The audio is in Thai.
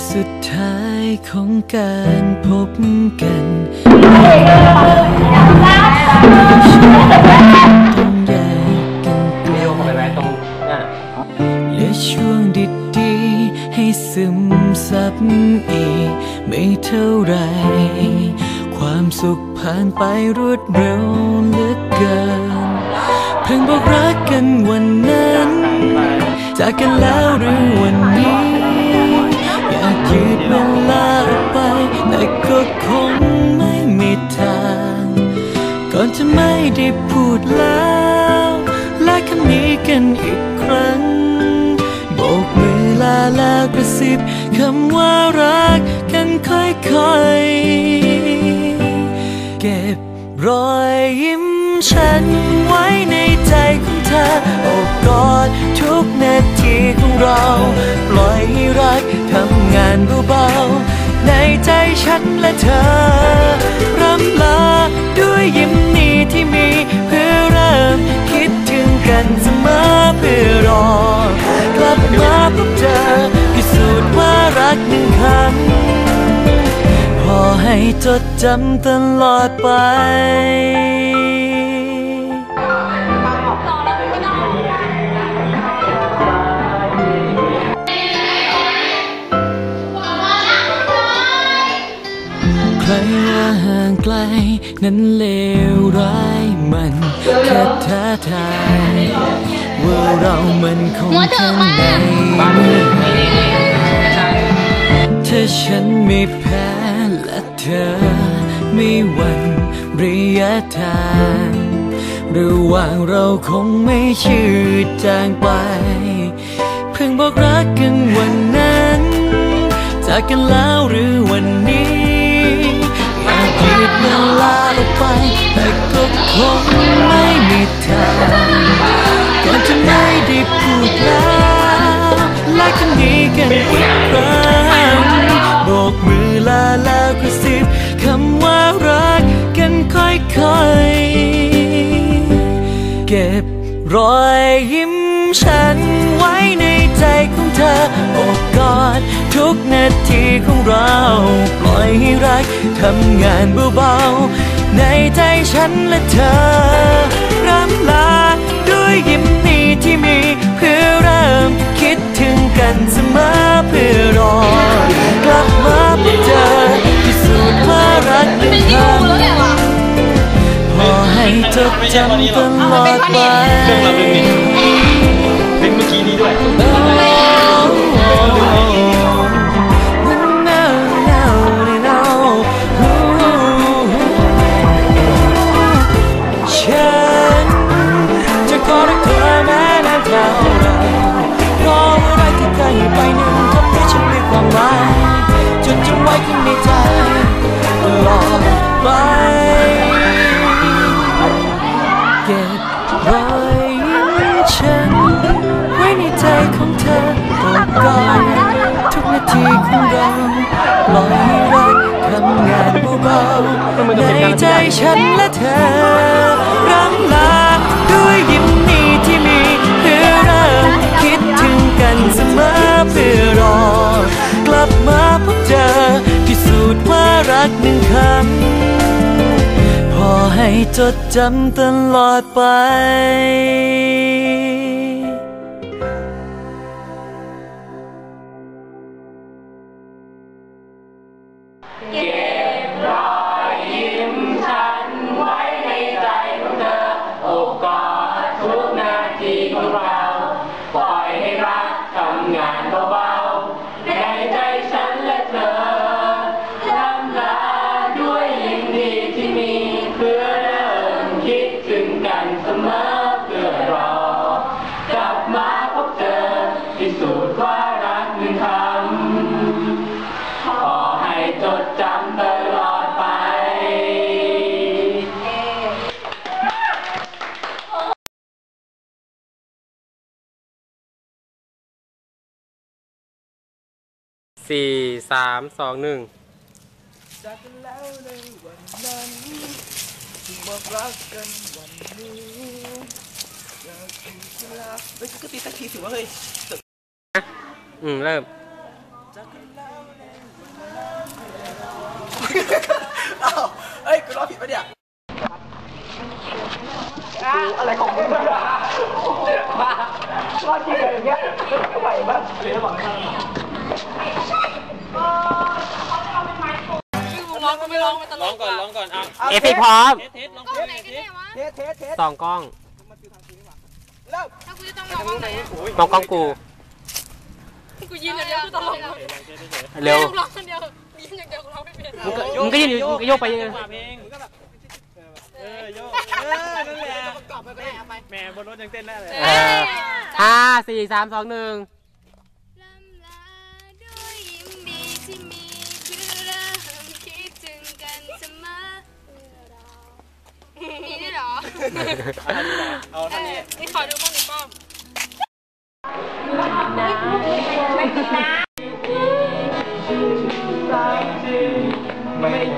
ที่สุดท้ายของการพบกันต้องแยกกันไกลไปไว้ตรงหน้าเหลือช่วงดีๆ ให้ซึมซับอีก ไม่เท่าไร ความสุขผ่านไปรวดเร็วเหลือเกิน เพิ่งบอกรักกันวันนั้น จากกันแล้วหรือวันนี้ พูดแล้ว และคำนี้กันอีกครั้งโบกมือลาแล้วกระซิบคำว่ารักกันค่อยๆ เก็บรอยยิ้มฉันไว้ในใจของเธอโอบกอดทุกนาทีของเรา ปล่อยให้รักทำงานเบาๆในใจฉันและเธอรำลาด้วยยิ้ม ให้จดจำตลอดไปใครว่าห่างไกล นั้นเลวร้ายมันแค่ท้าทายว่าเรามันคงข้างในถ้าฉันไม่แพ้และเธอ ไม่หวั่นระยะทางระหว่างเราคงไม่ชืดจางไป เพิ่งบอกรักกันวันนั้นจากกันแล้วหรือวันนี้อยากยืดเวลาออกไป แต่ก็คงไม่มีทาง รอยยิ้มฉันไว้ในใจของเธอโอบกอดทุกนาทีของเรา ปล่อยให้รักทำงานเบาๆ ในใจฉันและเธอร่ำลาด้วยยิ้มนี้ที่มีเพื่อเริ่มคิดถึงกันเสมอเพื่อรอกลับมาพบเจอพิสูจน์ว่ารักหนึ่งครั้งพอให้จดจำตลอดไป ตลอดไปเก็บรอยยิ้มฉัน ไว้ในใจของเธอโอบกอดทุกนาทีของเราปล่อยให้รักทำงานเบาๆในใจฉันและเธอ ให้จดจำตลอดไปทุ สี่สามสองหนึ่งจากกันแล้วในวันนั้นที่บอกรักกันวันนี้อยากถึงเวลาเฮ้ยก็ตีสักทีถือว่าเฮ้ยอืมเริ่มจากกันแล้เอ้าเอ้ยกูร้องผิดปะเนี่ยอะไรของมึงวะว่าจริงเลยอย่างเงี้ยไหวปะเดี๋ยวบอกข้าง ร้องก็ไม่ร้องไม่ ตลร้อกงก่อนร้องก่อนอะเอาเอฟซีพร้อมเทสเทสลองกล้องไหนกันแน่วะเทสเทสเทสสองกล้องเริ่มถ้ากูจะต้องมองกล้องไหนอะมองกล้องกู กูยืนอย่างเดียวกูตลกเลยเร็วร้องคนเดียวยืนอย่างเดียวกูร้องไม่เป็นมึงก็มึงก็ยืนอยู่มึงก็โยกไปจังหวะเพลงเออโยกเออนั่นแหละกลับไปก็ได้เอาไป แหมบนรถยังเต้นได้เลย เออห้าสี่สามสองหนึ่ง มีด้วยเหรอเอาท่านี้นี่ขอดูบ้างดิป้อมไม่เท่าไหร่ความสุขผ่านไ